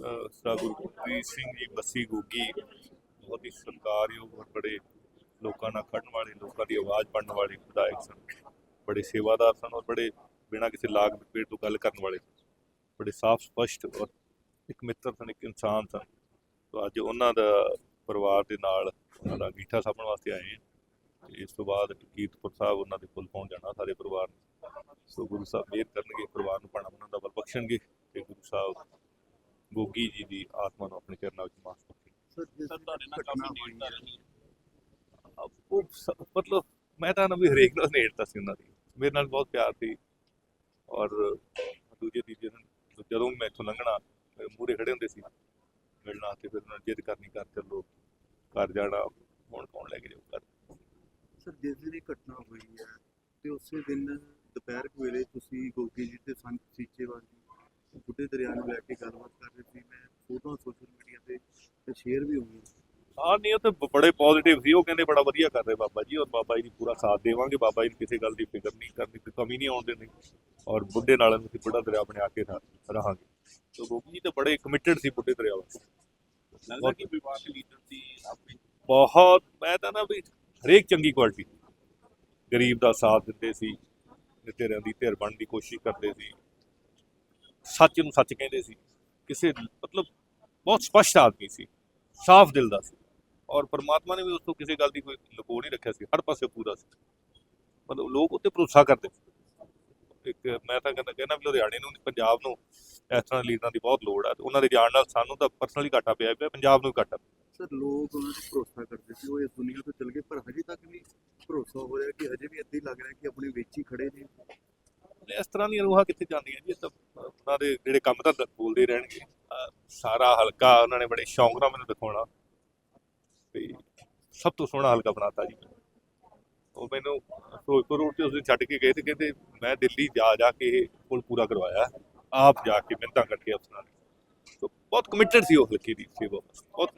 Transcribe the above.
ਅਹ ਸ੍ਰੀ ਗੁਰੂ ਗੋਬਿੰਦ ਸਿੰਘ ਜੀ, ਬੱਸੀ ਗੋਗੀ, ਬਹੁਤ ਹੀ ਸਤਿਕਾਰਯੋਗ ਔਰ ਬੜੇ ਲੋਕਾਂ ਨਾਲ ਖੜਨ ਵਾਲੇ, ਲੋਕਾਂ ਦੀ ਆਵਾਜ਼ ਬਣਨ ਵਾਲੇ ਵਿਧਾਇਕ ਸਨ। ਬੜੇ ਸੇਵਾਦਾਰ ਸਨ ਔਰ ਬੜੇ ਬਿਨਾਂ ਕਿਸੇ ਲਾਗ ਪੇਟ ਤੋਂ ਗੱਲ ਕਰਨ ਵਾਲੇ ਬੜੇ ਸਾਫ਼ ਸਪਸ਼ਟ ਔਰ ਇੱਕ ਮਿੱਤਰ ਸਨ, ਇੱਕ ਇਨਸਾਨ ਸਨ। ਤੋ ਅੱਜ ਉਹਨਾਂ ਦਾ ਪਰਿਵਾਰ ਦੇ ਨਾਲ ਉਹਨਾਂ ਦਾ ਅੰਗੀਠਾ ਸਾਹਮਣ ਵਾਸਤੇ ਆਏ ਹਾਂ। ਤੇ ਇਸ ਤੋਂ ਬਾਅਦ ਕੀਰਤਪੁਰ ਸਾਹਿਬ ਉਹਨਾਂ ਦੇ ਕੋਲ ਪਹੁੰਚ ਜਾਣਾ, ਸਾਰੇ ਪਰਿਵਾਰ ਨੂੰ। ਸੋ ਗੁਰੂ ਸਾਹਿਬ ਮਿਹਰ ਕਰਨਗੇ, ਪਰਿਵਾਰ ਨੂੰ ਪਾਣਾ ਉਹਨਾਂ ਦਾ ਬਲ ਬਖਸ਼ਣਗੇ ਤੇ ਗੁਰੂ ਸਾਹਿਬ ਗੋਗੀ ਜੀ ਦੀ ਆਤਮਾ ਨੂੰ ਆਪਣੇ ਚਰਨਾਂ ਵਿੱਚ ਮਾਸ ਬਖਸ਼ਣ ਸਰ ਤੁਹਾਡੇ ਨਾਲ ਘਟਨਾ ਕਾਫੀ ਹੋਈ ਨੇੜਤਾ ਹੈ, ਰਹੀ ਉਹ ਸ- ਮਤਲਬ ਮੈਂ ਤਾਂ ਨਾ ਵੀ ਹਰੇਕ ਨਾਲ ਨੇੜਤਾ ਸੀ ਉਹਨਾਂ ਦੀ। ਮੇਰੇ ਨਾਲ ਬਹੁਤ ਪਿਆਰ ਸੀ। ਔਰ ਦੂਜੇ ਤੀਜੇ ਦਿਨ ਜਦੋਂ ਮੈਂ ਇੱਥੋਂ ਲੰਘਣਾ ਮੂਰੇ ਖੜੇ ਹੁੰਦੇ ਸੀ। ਮਿਲਣਾ ਤੇ ਫਿਰ ਉਹਨਾਂ ਨੇ ਜਿੱਦ ਕਰਨੀ ਕਰ ਚੱਲੋ। ਘਰ ਜਾਣਾ ਹੁਣ ਕੌਣ ਲੈ ਕੇ ਜਾਊ ਘਰ? ਸਰ ਜਿਸ ਦਿਨ ਇਹ ਘਟਨਾ ਹੋਈ ਹੈ ਤੇ ਉਸੇ ਦਿਨ ਦੁਪਹਿਰ ਕੁ ਵੇਲੇ ਤੁਸੀਂ ਗੋਗੀ ਜੀ ਤੇ ਸੰਤ ਸੀਚੇਵਾਲ ਜੀ ਬੁੱਢੇ ਦਰਿਆ ਨੂੰ ਲੈ ਕੇ ਗੱਲਬਾਤ ਕਰ ਰਹੇ ਸੀ ਮੈਂ ਫੋਟੋ ਸੋਸ਼ਲ ਮੀਡੀਆ ਤੇ ਤੇ ਸ਼ੇਅਰ ਵੀ ਹਾਂ। ਨਹੀਂ ਉਹ ਤੇ ਬ- ਬੜੇ ਪੋਜ਼ਿਟਿਵ ਸੀ। ਉਹ ਕਹਿੰਦੇ ਬੜਾ ਵਧੀਆ ਕਰ ਰਹੇ ਬਾਬਾ ਜੀ। ਔਰ ਬਾਬਾ ਜੀ ਦੀ ਪੂਰਾ ਸਾਥ ਦੇਵਾਂਗੇ। ਬਾਬਾ ਜੀ ਨੂੰ ਕਿਸੇ ਗੱਲ ਦੀ ਫਿਕਰ ਨਹੀਂ ਕਰਨੀ ਕੋਈ ਕਮੀ ਨਹੀਂ ਆਉਣ ਦੇਣੀ ਔਰ ਬੁੱਢੇ ਨਾਲ ਅਸੀਂ ਬੁੱਢਾ ਦਰਿਆ ਬਣਾ ਕੇ ਰਹਾਂਗੇ। ਸੋ ਗੋਗੀ ਜੀ ਤਾਂ ਬੜੇ ਕਮਿਟਡ ਸੀ ਬੁੱਢੇ ਦਰਿਆ ਵਾਸਤੇ। ਲੱਗਦਾ ਕਿ ਵਿਵਾਦ ਲੀਡਰ ਸੀ ਆਪਣੀ ਬਹੁਤ ਮੈਂ ਤਾਂ ਨਾ ਵੀ ਹਰੇਕ ਚੰਗੀ ਕੁਆਲਿਟੀ ਗਰੀਬ ਦਾ ਸਾਥ ਦਿੰਦੇ ਸੀ। ਧਿਰਾਂ ਦੀ ਧਿਰ ਬਣਨ ਦੀ ਕੋਸ਼ਿਸ਼ ਕਰਦੇ ਸੀ। ਸੱਚ ਨੂੰ ਸੱਚ ਕਹਿੰਦੇ ਸੀ। ਕਿਸੇ ਮਤਲਬ ਬਹੁਤ ਸਪਸ਼ਟ ਆਦਮੀ ਸੀ। ਸਾਫ਼ ਦਿਲ ਦਾ ਸੀ। ਔਰ ਪਰਮਾਤਮਾ ਨੇ ਵੀ ਉਸ ਤੋਂ ਕਿਸੇ ਗੱਲ ਦੀ ਕੋਈ ਲੁਕੋ ਨਹੀਂ ਰੱਖਿਆ ਸੀ। ਹਰ ਪਾਸੇ ਪੂਰਾ ਸੀ। ਮਤਲਬ ਲੋਕ ਉੱਤੇ ਭਰੋਸਾ ਕਰਦੇ ਸੀ। ਇੱਕ ਮੈਂ ਤਾਂ ਕਹਿੰਦਾ ਕਹਿੰਦਾ ਵੀ ਲੁਧਿਆਣੇ ਨੂੰ ਪੰਜਾਬ ਨੂੰ ਇਸ ਤਰ੍ਹਾਂ ਲੀਡਰਾਂ ਦੀ ਬਹੁਤ ਲੋੜ ਆ। ਤੇ ਉਹਨਾਂ ਦੇ ਜਾਣ ਨਾਲ ਸਾਨੂੰ ਤਾਂ ਪਰਸਨਲੀ ਘਾਟਾ ਪਿਆ ਪਿਆ, ਪੰਜਾਬ ਨੂੰ ਵੀ ਘਾਟਾ ਸਰ, ਲੋਕ ਉਹਨਾਂ ਤੇ ਭਰੋਸਾ ਕਰਦੇ ਸੀ, ਉਹ ਇਸ ਦੁਨੀਆ ਤੋਂ ਚਲ ਗਏ, ਪਰ ਹਜੇ ਤੱਕ ਵੀ ਭਰੋਸਾ ਹੋ ਰਿਹਾ ਕਿ ਹਜੇ ਵੀ ਇੱਦਾਂ ਹੀ ਲੱਗ ਰਿਹਾ ਕਿ ਆਪਣੀ ਤਰ੍ਹਾਂ ਦੀਆਂ ਰੂਹਾਂ ਕਿੱਥੇ ਜਾਂਦੀਆਂ ਜੀ? ਇਹ ਤਾਂ ਉਹਨਾਂ ਦੇ ਜਿਹੜੇ ਕੰਮ ਤਾਂ ਬੋਲਦੇ ਰਹਿਣਗੇ। ਸਾਰਾ ਹਲਕਾ ਉਹਨਾਂ ਨੇ ਬੜੇ ਸ਼ੌਂਕ ਨਾਲ ਮੈਨੂੰ ਦਿਖਾਉਣਾ। ਤੇ ਸਭ ਤੋਂ ਸੋਹਣਾ ਹਲਕਾ ਬਣਾਤਾ ਜੀ। ਉਹ ਮੈਨੂੰ ਫਿਰੋਜ਼ਪੁਰ ਰੋਡ ਤੇ ਉਸ ਦਿਨ ਛੱਡ ਕੇ ਗਏ ਤੇ ਕਹਿੰਦੇ, ਮੈਂ ਦਿੱਲੀ ਜਾ ਜਾ ਕੇ ਇਹ ਪੁਲ ਪੂਰਾ ਕਰਵਾਇਆ। ਆਪ ਜਾ ਕੇ ਮਿਹਨਤਾਂ ਕਰਕੇ ਅਫਸਰਾਂ ਨੇ ਬਹੁਤ ਕਮਿਟਡ ਸੀ ਉਹ ਹਲਕੇ ਦੀ ਸੇਵਾ। ਬਹੁਤ